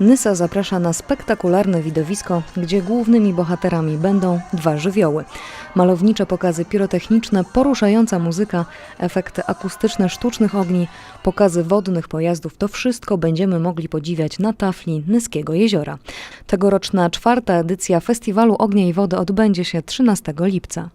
Nysa zaprasza na spektakularne widowisko, gdzie głównymi bohaterami będą dwa żywioły. Malownicze pokazy pirotechniczne, poruszająca muzyka, efekty akustyczne sztucznych ogni, pokazy wodnych pojazdów to wszystko będziemy mogli podziwiać na tafli Nyskiego Jeziora. Tegoroczna czwarta edycja Festiwalu Ognia i Wody odbędzie się 13 lipca.